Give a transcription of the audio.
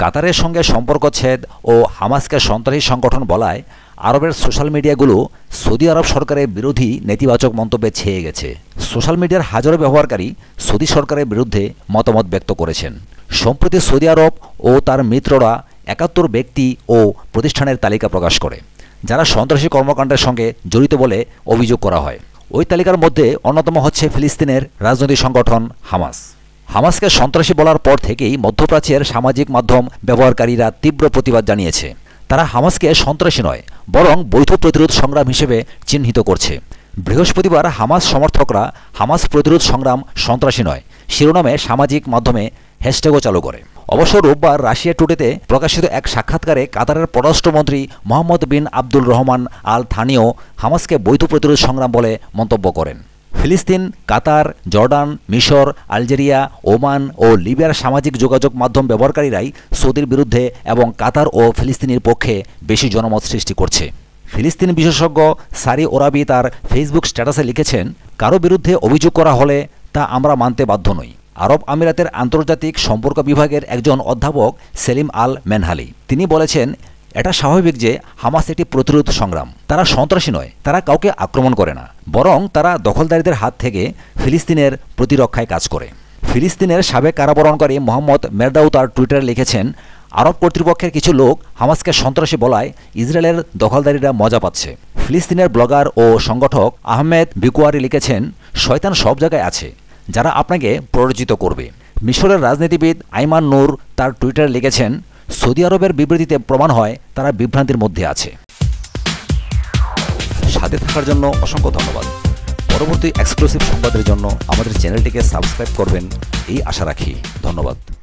কাতারের সঙ্গে সম্পর্ক ছেদ ও হামাসকে সন্ত্রাসী সংগঠন বলায় আরবের সোশ্যাল মিডিয়াগুলো সৌদি আরব সরকারের বিরোধী নেতিবাচক মন্তব্যে ছেয়ে গেছে। সোশ্যাল মিডিয়ার হাজারো ব্যবহারকারী সৌদি সরকারের বিরুদ্ধে মতামত ব্যক্ত করেছেন। সম্প্রতি সৌদি আরব ও তার মিত্ররা একাত্তর ব্যক্তি ও প্রতিষ্ঠানের তালিকা প্রকাশ করে, যারা সন্ত্রাসী কর্মকাণ্ডের সঙ্গে জড়িত বলে অভিযোগ করা হয়। ওই তালিকার মধ্যে অন্যতম হচ্ছে ফিলিস্তিনের রাজনৈতিক সংগঠন হামাস। হামাসকে সন্ত্রাসী বলার পর থেকেই মধ্যপ্রাচ্যের সামাজিক মাধ্যম ব্যবহারকারীরা তীব্র প্রতিবাদ জানিয়েছে। তারা হামাসকে সন্ত্রাসী নয়, বরং বৈধ প্রতিরোধ সংগ্রাম হিসেবে চিহ্নিত করছে। বৃহস্পতিবার হামাস সমর্থকরা হামাস প্রতিরোধ সংগ্রাম সন্ত্রাসী নয়, শিরোনামে সামাজিক মাধ্যমে হ্যাশট্যাগও চালু করে। অবশ্য রোববার রাশিয়া টুডেতে প্রকাশিত এক সাক্ষাৎকারে কাতারের পররাষ্ট্রমন্ত্রী মোহাম্মদ বিন আব্দুল রহমান আল থানিও হামাসকে বৈধ প্রতিরোধ সংগ্রাম বলে মন্তব্য করেন। ফিলিস্তিন, কাতার, জর্ডান, মিশর, আলজেরিয়া, ওমান ও লিবিয়ার সামাজিক যোগাযোগ মাধ্যম ব্যবহারকারীরাই সৌদির বিরুদ্ধে এবং কাতার ও ফিলিস্তিনির পক্ষে বেশি জনমত সৃষ্টি করছে। ফিলিস্তিন বিশেষজ্ঞ সারি ওরাবি তার ফেসবুক স্ট্যাটাসে লিখেছেন, কারও বিরুদ্ধে অভিযোগ করা হলে তা আমরা মানতে বাধ্য নই। আরব আমিরাতের আন্তর্জাতিক সম্পর্ক বিভাগের একজন অধ্যাপক সেলিম আল মেনহালি তিনি বলেছেন এটা স্বাভাবিক যে হামাস একটি প্রতিরোধ সংগ্রাম। তারা সন্ত্রাসী নয়, তারা কাউকে আক্রমণ করে না। বরং তারা দখলদারীদের হাত থেকে ফিলিস্তিনের প্রতিরক্ষায় কাজ করে। ফিলিস্তিনের সাবেক কারাবরণকারী মোহাম্মদ মেরদাউ তার টুইটারে লিখেছেন, আরব কর্তৃপক্ষের কিছু লোক হামাসকে সন্ত্রাসী বলায় ইসরায়েলের দখলদারীরা মজা পাচ্ছে। ফিলিস্তিনের ব্লগার ও সংগঠক আহমেদ বিকুয়ারি লিখেছেন, শয়তান সব জায়গায় আছে, যারা আপনাকে প্ররোচিত করবে। মিশরের রাজনীতিবিদ আইমান নূর তার টুইটারে লিখেছেন সৌদি আরবের বিবৃতিতে প্রমাণ হয়, তারা বিভ্রান্তির মধ্যে আছে। সাথে থাকার জন্য অসংখ্য ধন্যবাদ। পরবর্তী এক্সক্লুসিভ সংবাদের জন্য আমাদের চ্যানেলটিকে সাবস্ক্রাইব করবেন, এই আশা রাখি। ধন্যবাদ।